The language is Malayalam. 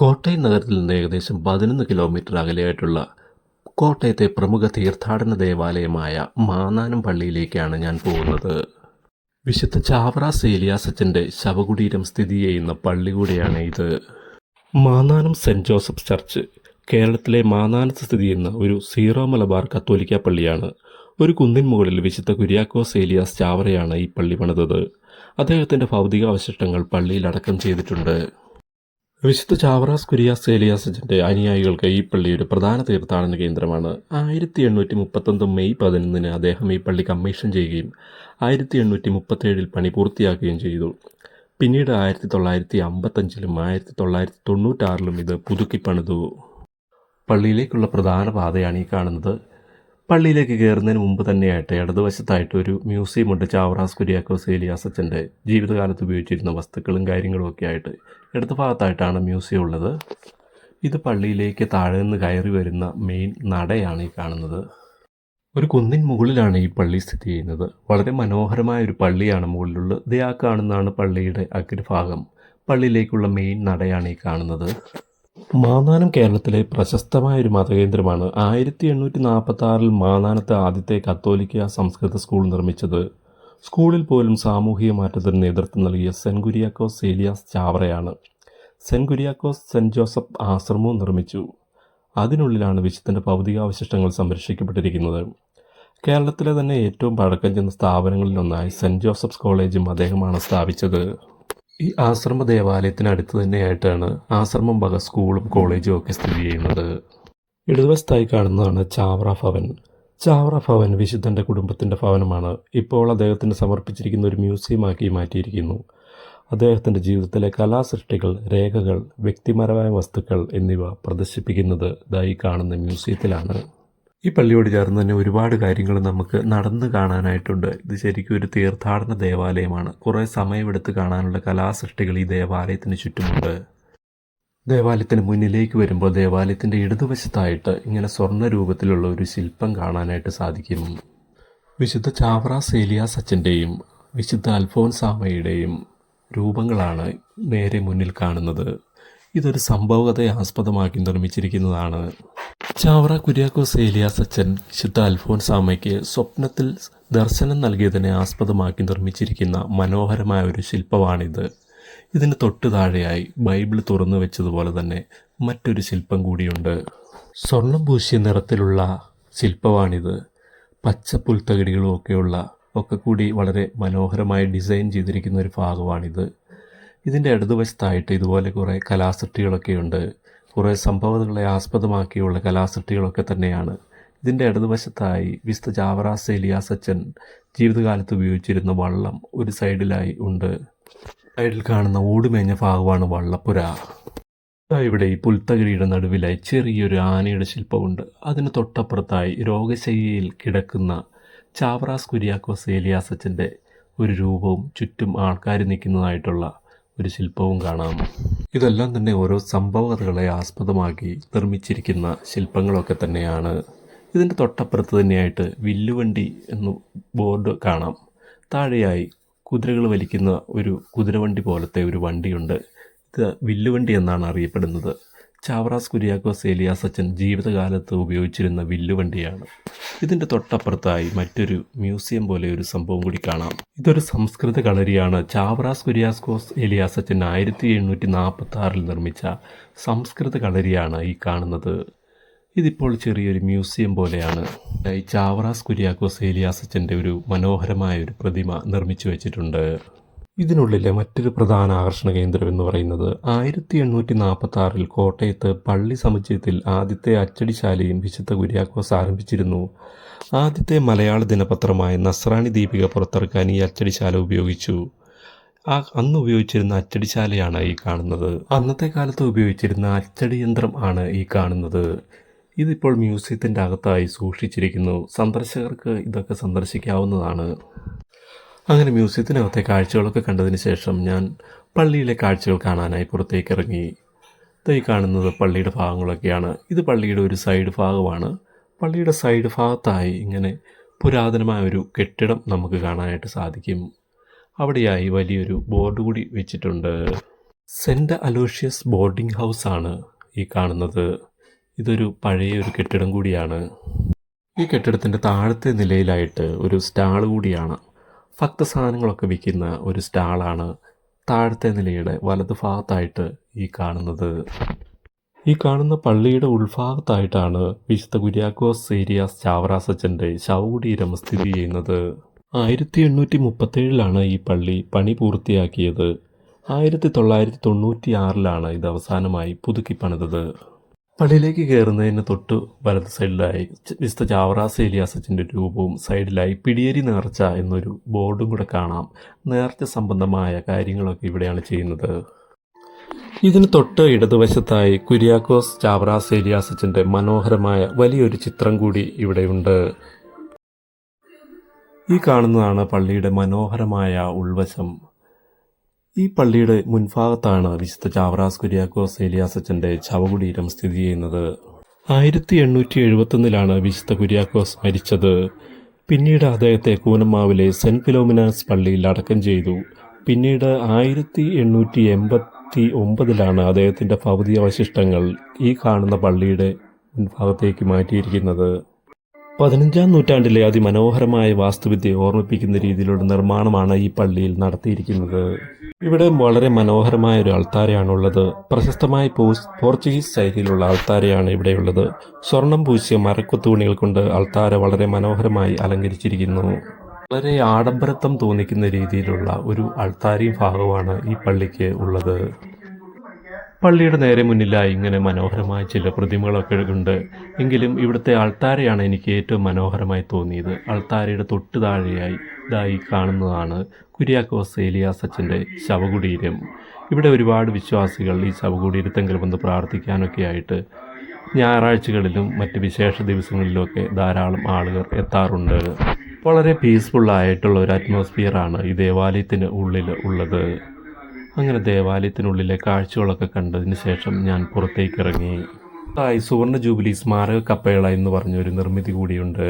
കോട്ടയം നഗരത്തിൽ നിന്ന് ഏകദേശം പതിനൊന്ന് കിലോമീറ്റർ അകലെയായിട്ടുള്ള കോട്ടയത്തെ പ്രമുഖ തീർത്ഥാടന ദേവാലയമായ മാനാനം പള്ളിയിലേക്കാണ് ഞാൻ പോകുന്നത്. വിശുദ്ധ ചാവറ സേലിയാസച്ചന്റെ ശവകുടീരം സ്ഥിതി ചെയ്യുന്ന പള്ളി കൂടിയാണ് ഇത്. മാനാനം സെന്റ് ജോസഫ് ചർച്ച് കേരളത്തിലെ മാന്നാനത്ത് സ്ഥിതി ചെയ്യുന്ന ഒരു സീറോ മലബാർ കത്തോലിക്ക പള്ളിയാണ്. ഒരു കുന്നിൻ മുകളിൽ വിശുദ്ധ കുര്യാക്കോ സേലിയാസ് ചാവറയാണ് ഈ പള്ളി പണിതത്. അദ്ദേഹത്തിന്റെ ഭൗതികാവശിഷ്ടങ്ങൾ പള്ളിയിൽ അടക്കം ചെയ്തിട്ടുണ്ട്. വിശുദ്ധ ചാവറാസ് കുര്യാസ് ഏലിയാസജന്റെ അനുയായികൾക്ക് ഈ പള്ളി ഒരു പ്രധാന തീർത്ഥാടന കേന്ദ്രമാണ്. ആയിരത്തി എണ്ണൂറ്റി മുപ്പത്തൊന്ന് മെയ് പതിനൊന്നിന് അദ്ദേഹം ഈ പള്ളി കമ്മീഷൻ ചെയ്യുകയും ആയിരത്തി എണ്ണൂറ്റി മുപ്പത്തേഴിൽ പണി പൂർത്തിയാക്കുകയും ചെയ്തു. പിന്നീട് ആയിരത്തി തൊള്ളായിരത്തി അമ്പത്തഞ്ചിലും ആയിരത്തി തൊള്ളായിരത്തി തൊണ്ണൂറ്റാറിലും ഇത് പുതുക്കി പണിതു പള്ളിയിലേക്കുള്ള പ്രധാന പാതയാണ് ഈ കാണുന്നത്. പള്ളിയിലേക്ക് കയറുന്നതിന് മുമ്പ് തന്നെയായിട്ട് ഇടതുവശത്തായിട്ട് ഒരു മ്യൂസിയമുണ്ട്. ചാവറാസ് കുര്യാക്കോസ് ഏലിയാസച്ചന്റെ ജീവിതകാലത്ത് ഉപയോഗിച്ചിരുന്ന വസ്തുക്കളും കാര്യങ്ങളും ഒക്കെ ആയിട്ട് ഇടത് ഭാഗത്തായിട്ടാണ് മ്യൂസിയം ഉള്ളത്. ഇത് പള്ളിയിലേക്ക് താഴെ നിന്ന് കയറി വരുന്ന മെയിൻ നടയാണ് ഈ കാണുന്നത്. ഒരു കുന്നിൻ മുകളിലാണ് ഈ പള്ളി സ്ഥിതി ചെയ്യുന്നത്. വളരെ മനോഹരമായ ഒരു പള്ളിയാണ് മുകളിലുള്ളത് ആ കാണുന്നതാണ് പള്ളിയുടെ അഗ്രഭാഗം. പള്ളിയിലേക്കുള്ള മെയിൻ നടയാണ് ഈ കാണുന്നത്. മാന്നാനം കേരളത്തിലെ പ്രശസ്തമായ ഒരു മതകേന്ദ്രമാണ്. ആയിരത്തി എണ്ണൂറ്റി നാൽപ്പത്തി ആറിൽ മാന്നാനത്തെ ആദ്യത്തെ കത്തോലിക്ക സംസ്കൃത സ്കൂൾ നിർമ്മിച്ചത്. സ്കൂളിൽ പോലും സാമൂഹിക മാറ്റത്തിന് നേതൃത്വം നൽകിയ സെന്റ് കുര്യാക്കോസ് സേലിയാസ് ചാവറയാണ്. സെന്റ് കുര്യാക്കോസ് സെന്റ് ജോസഫ് ആശ്രമവും നിർമ്മിച്ചു. അതിനുള്ളിലാണ് വിശുദ്ധന്റെ ഭൗതികാവശിഷ്ടങ്ങൾ സംരക്ഷിക്കപ്പെട്ടിരിക്കുന്നത്. കേരളത്തിലെ തന്നെ ഏറ്റവും പഴക്കം ചെന്ന സ്ഥാപനങ്ങളിലൊന്നായി സെന്റ് ജോസഫ്സ് കോളേജും അദ്ദേഹമാണ് സ്ഥാപിച്ചത്. ഈ ആശ്രമ ദേവാലയത്തിന് അടുത്ത് തന്നെയായിട്ടാണ് ആശ്രമം വക സ്കൂളും കോളേജും ഒക്കെ സ്ഥിതി ചെയ്യുന്നത്. ഇടതുവശത്തായി കാണുന്നതാണ് ചാവറ ഭവൻ. ചാവറ ഭവൻ വിശുദ്ധന്റെ കുടുംബത്തിന്റെ ഭവനമാണ്. ഇപ്പോൾ അദ്ദേഹത്തിന് സമർപ്പിച്ചിരിക്കുന്ന ഒരു മ്യൂസിയമാക്കി മാറ്റിയിരിക്കുന്നു. അദ്ദേഹത്തിന്റെ ജീവിതത്തിലെ കലാസൃഷ്ടികൾ രേഖകൾ വ്യക്തിപരമായ വസ്തുക്കൾ എന്നിവ പ്രദർശിപ്പിക്കുന്നത് ഇതായി കാണുന്ന മ്യൂസിയത്തിലാണ്. ഈ പള്ളിയോട് ചേർന്ന് തന്നെ ഒരുപാട് കാര്യങ്ങൾ നമുക്ക് നടന്നു കാണാനായിട്ടുണ്ട്. ഇത് ശരിക്കും ഒരു തീർത്ഥാടന ദേവാലയമാണ്. കുറേ സമയമെടുത്ത് കാണാനുള്ള കലാസൃഷ്ടികൾ ഈ ദേവാലയത്തിന് ചുറ്റുമുണ്ട്. ദേവാലയത്തിന് മുന്നിലേക്ക് വരുമ്പോൾ ദേവാലയത്തിന്റെ ഇടതുവശത്തായിട്ട് ഇങ്ങനെ സ്വർണ രൂപത്തിലുള്ള ഒരു ശില്പം കാണാനായിട്ട് സാധിക്കും. വിശുദ്ധ ചാവറ സേലിയ സച്ചന്റെയും വിശുദ്ധ അൽഫോൻസാമയുടെയും രൂപങ്ങളാണ് നേരെ മുന്നിൽ കാണുന്നത്. ഇതൊരു സംഭവകഥയെ ആസ്പദമാക്കി നിർമ്മിച്ചിരിക്കുന്നതാണ്. ചാവറ കുര്യാക്കോസ് ഏലിയാസ് അച്ഛൻ വിശുദ്ധ അമ്മയ്ക്ക് സ്വപ്നത്തിൽ ദർശനം നൽകിയതിനെ ആസ്പദമാക്കി നിർമ്മിച്ചിരിക്കുന്ന മനോഹരമായ ഒരു ശില്പമാണിത്. ഇതിന് തൊട്ടു താഴെയായി ബൈബിൾ തുറന്നു വെച്ചതുപോലെ തന്നെ മറ്റൊരു ശില്പം കൂടിയുണ്ട്. സ്വർണം പൂശിയ നിറത്തിലുള്ള ശില്പമാണിത്. പച്ച പുൽത്തകിടികളും ഒക്കെയുള്ള ഒക്കെ കൂടി വളരെ മനോഹരമായി ഡിസൈൻ ചെയ്തിരിക്കുന്ന ഒരു ഭാഗമാണിത്. ഇതിന്റെ ഇടതുവശത്തായിട്ട് ഇതുപോലെ കുറേ കലാസൃഷ്ടികളൊക്കെയുണ്ട്. കുറേ സംഭവങ്ങളെ ആസ്പദമാക്കിയുള്ള കലാസൃഷ്ടികളൊക്കെ തന്നെയാണ്. ഇതിന്റെ ഇടതുവശത്തായി വിസ്ത ജാവറാസ് ഏലിയാസ് അച്ഛൻ ജീവിതകാലത്ത് ഉപയോഗിച്ചിരുന്ന വള്ളം ഒരു സൈഡിലായി ഉണ്ട്. സൈഡിൽ കാണുന്ന ഓടുമേഞ്ഞ ഭാഗമാണ് വള്ളപ്പുര. ഇവിടെ ഈ പുൽത്തകിടിയുടെ നടുവിലായി ചെറിയൊരു ആനയുടെ ശില്പമുണ്ട്. അതിന് തൊട്ടപ്പുറത്തായി രോഗശൈലിയിൽ കിടക്കുന്ന ചാവറാസ് കുര്യാക്കോസ് ഏലിയാസ് അച്ഛന്റെ ഒരു രൂപവും ചുറ്റും ആൾക്കാർ നിൽക്കുന്നതായിട്ടുള്ള ഒരു ശില്പവും കാണാം. ഇതെല്ലാം തന്നെ ഓരോ സംഭവകഥകളെ ആസ്പദമാക്കി നിർമ്മിച്ചിരിക്കുന്ന ശില്പങ്ങളൊക്കെ തന്നെയാണ്. ഇതിന്റെ തൊട്ടപ്പുറത്ത് തന്നെയായിട്ട് വില്ലുവണ്ടി എന്ന് ബോർഡ് കാണാം. താഴെയായി കുതിരകൾ വലിക്കുന്ന ഒരു കുതിരവണ്ടി പോലത്തെ ഒരു വണ്ടിയുണ്ട്. ഇത് വില്ലുവണ്ടി എന്നാണ് അറിയപ്പെടുന്നത്. ചാവറാസ് കുര്യാക്കോസ് ഏലിയാസച്ചൻ ജീവിതകാലത്ത് ഉപയോഗിച്ചിരുന്ന വില്ലുവണ്ടിയാണ്. ഇതിന്റെ തൊട്ടപ്പുറത്തായി മറ്റൊരു മ്യൂസിയം പോലെ ഒരു സംഭവം കൂടി കാണാം. ഇതൊരു സംസ്കൃത കളരിയാണ്. ചാവറാസ് കുര്യാസ്കോസ് ഏലിയാസച്ചൻ ആയിരത്തി എണ്ണൂറ്റി നാൽപ്പത്തി ആറിൽ നിർമ്മിച്ച സംസ്കൃത കളരിയാണ് ഈ കാണുന്നത്. ഇതിപ്പോൾ ചെറിയൊരു മ്യൂസിയം പോലെയാണ്. ഈ ചാവറാസ് കുര്യാക്കോസ് ഏലിയാസച്ചന്റെ ഒരു മനോഹരമായ ഒരു പ്രതിമ നിർമ്മിച്ചു വെച്ചിട്ടുണ്ട്. ഇതിനുള്ളിലെ മറ്റൊരു പ്രധാന ആകർഷണ കേന്ദ്രം എന്ന് പറയുന്നത് ആയിരത്തി എണ്ണൂറ്റി നാൽപ്പത്തി ആറിൽ കോട്ടയത്ത് പള്ളി സമുച്ചയത്തിൽ ആദ്യത്തെ അച്ചടിശാലയും വിശുദ്ധ കുര്യാക്കോസ് ആരംഭിച്ചിരുന്നു. ആദ്യത്തെ മലയാള ദിനപത്രമായ നസ്രാണി ദീപിക പുറത്തിറക്കാൻ ഈ അച്ചടിശാല ഉപയോഗിച്ചു. ആ അന്ന് ഉപയോഗിച്ചിരുന്ന അച്ചടിശാലയാണ് ഈ കാണുന്നത്. അന്നത്തെ കാലത്ത് ഉപയോഗിച്ചിരുന്ന അച്ചടി യന്ത്രം ആണ് ഈ കാണുന്നത്. ഇതിപ്പോൾ മ്യൂസിയത്തിന്റെ അകത്തായി സൂക്ഷിച്ചിരിക്കുന്നു. സന്ദർശകർക്ക് ഇതൊക്കെ സന്ദർശിക്കാവുന്നതാണ്. അങ്ങനെ മ്യൂസിയത്തിനകത്തെ കാഴ്ചകളൊക്കെ കണ്ടതിന് ശേഷം ഞാൻ പള്ളിയിലെ കാഴ്ചകൾ കാണാനായി പുറത്തേക്ക് ഇറങ്ങി. ഈ കാണുന്നത് പള്ളിയുടെ ഭാഗങ്ങളൊക്കെയാണ്. ഇത് പള്ളിയുടെ ഒരു സൈഡ് ഭാഗമാണ്. പള്ളിയുടെ സൈഡ് ഭാഗത്തായി ഇങ്ങനെ പുരാതനമായ ഒരു കെട്ടിടം നമുക്ക് കാണാനായിട്ട് സാധിക്കും. അവിടെയായി വലിയൊരു ബോർഡ് കൂടി വെച്ചിട്ടുണ്ട്. സെന്റ് അലോഷ്യസ് ബോർഡിംഗ് ഹൗസ് ആണ് ഈ കാണുന്നത്. ഇതൊരു പഴയ ഒരു കെട്ടിടം കൂടിയാണ്. ഈ കെട്ടിടത്തിന്റെ താഴത്തെ നിലയിലായിട്ട് ഒരു സ്റ്റാൾ കൂടിയാണ്. ഭക്തസാധനങ്ങളൊക്കെ വിൽക്കുന്ന ഒരു സ്റ്റാളാണ് താഴത്തെ നിലയുടെ വലത് ഭാഗത്തായിട്ട് ഈ കാണുന്നത്. ഈ കാണുന്ന പള്ളിയുടെ ഉൾഭാഗത്തായിട്ടാണ് വിശുദ്ധ കുര്യാക്കോസ് സേരിയാസ് ചാവറാസച്ചന്റെ ശവകുടീരം സ്ഥിതി ചെയ്യുന്നത്. ആയിരത്തി എണ്ണൂറ്റി മുപ്പത്തേഴിലാണ് ഈ പള്ളി പണി പൂർത്തിയാക്കിയത്. ആയിരത്തി തൊള്ളായിരത്തി തൊണ്ണൂറ്റി ആറിലാണ് ഇത് അവസാനമായി പുതുക്കി പണിതത് പള്ളിയിലേക്ക് കയറുന്നതിന് തൊട്ട് വലത് സൈഡിലായി വിശുദ്ധ ചാവറാസ് ഏലിയാസച്ചിന്റെ രൂപവും സൈഡിലായി പിടിയേരി നേർച്ച എന്നൊരു ബോർഡും കൂടെ കാണാം. നേർച്ച സംബന്ധമായ കാര്യങ്ങളൊക്കെ ഇവിടെയാണ് ചെയ്യുന്നത്. ഇതിന് തൊട്ട് ഇടതുവശത്തായി കുര്യാക്കോസ് ചാവറാസ് ഏലിയാസച്ചിന്റെ മനോഹരമായ വലിയൊരു ചിത്രം കൂടി ഇവിടെയുണ്ട്. ഈ കാണുന്നതാണ് പള്ളിയുടെ മനോഹരമായ ഉൾവശം. ഈ പള്ളിയുടെ മുൻഭാഗത്താണ് വിശുദ്ധ ചാവറാസ് കുര്യാക്കോസ് ഏലിയാസച്ചന്റെ ശവകുടീരം സ്ഥിതി ചെയ്യുന്നത്. ആയിരത്തി എണ്ണൂറ്റി എഴുപത്തൊന്നിലാണ് വിശുദ്ധ കുര്യാക്കോസ് മരിച്ചത്. പിന്നീട് അദ്ദേഹത്തെ കൂനമ്മാവിലെ സെന്റ് ഫിലോമിനാസ് പള്ളിയിൽ അടക്കം ചെയ്തു. പിന്നീട് ആയിരത്തി എണ്ണൂറ്റി എൺപത്തി ഒമ്പതിലാണ് അദ്ദേഹത്തിന്റെ ഭൗതികാവശിഷ്ടങ്ങൾ ഈ കാണുന്ന പള്ളിയുടെ മുൻഭാഗത്തേക്ക് മാറ്റിയിരിക്കുന്നത്. പതിനഞ്ചാം നൂറ്റാണ്ടിലെ അതിമനോഹരമായ വാസ്തുവിദ്യയെ ഓർമ്മിപ്പിക്കുന്ന രീതിയിലുള്ള നിർമ്മാണമാണ് ഈ പള്ളിയിൽ നടത്തിയിരിക്കുന്നത്. ഇവിടെ വളരെ മനോഹരമായ ഒരു അൾത്താരയാണുള്ളത്. പ്രശസ്തമായ പോർച്ചുഗീസ് ശൈലിയിലുള്ള അൾത്താരയാണ് ഇവിടെയുള്ളത്. സ്വർണം പൂശിയ മരക്കൊത്തുണികൾ കൊണ്ട് അൾത്താര വളരെ മനോഹരമായി അലങ്കരിച്ചിരിക്കുന്നു. വളരെ ആഡംബരത്വം തോന്നിക്കുന്ന രീതിയിലുള്ള ഒരു അൾത്താരയും ഭാഗമാണ് ഈ പള്ളിക്ക് ഉള്ളത്. പള്ളിയുടെ നേരെ മുന്നിലായി ഇങ്ങനെ മനോഹരമായ ചില പ്രതിമകളൊക്കെ ഉണ്ട്. എങ്കിലും ഇവിടുത്തെ അൾത്താരയാണ് എനിക്ക് ഏറ്റവും മനോഹരമായി തോന്നിയത്. അൾത്താരയുടെ തൊട്ട് താഴെയായി ഇതായി കാണുന്നതാണ് കുര്യാക്കോസ് ഏലിയാസ് അച്ഛന്റെ ശവകുടീരം. ഇവിടെ ഒരുപാട് വിശ്വാസികൾ ഈ ശവകുടീരത്തെങ്കിൽ വന്ന് പ്രാർത്ഥിക്കാനൊക്കെ ആയിട്ട് ഞായറാഴ്ചകളിലും മറ്റ് വിശേഷ ദിവസങ്ങളിലുമൊക്കെ ധാരാളം ആളുകൾ എത്താറുണ്ട്. വളരെ പീസ്ഫുള്ളായിട്ടുള്ള ഒരു അറ്റ്മോസ്ഫിയറാണ് ഈ ദേവാലയത്തിന് ഉള്ളിൽ ഉള്ളത്. അങ്ങനെ ദേവാലയത്തിനുള്ളിലെ കാഴ്ചകളൊക്കെ കണ്ടതിന് ശേഷം ഞാൻ പുറത്തേക്ക് ഇറങ്ങി സുവർണ ജൂബിലി സ്മാരക കപ്പേള എന്ന് പറഞ്ഞൊരു നിർമ്മിതി കൂടിയുണ്ട്.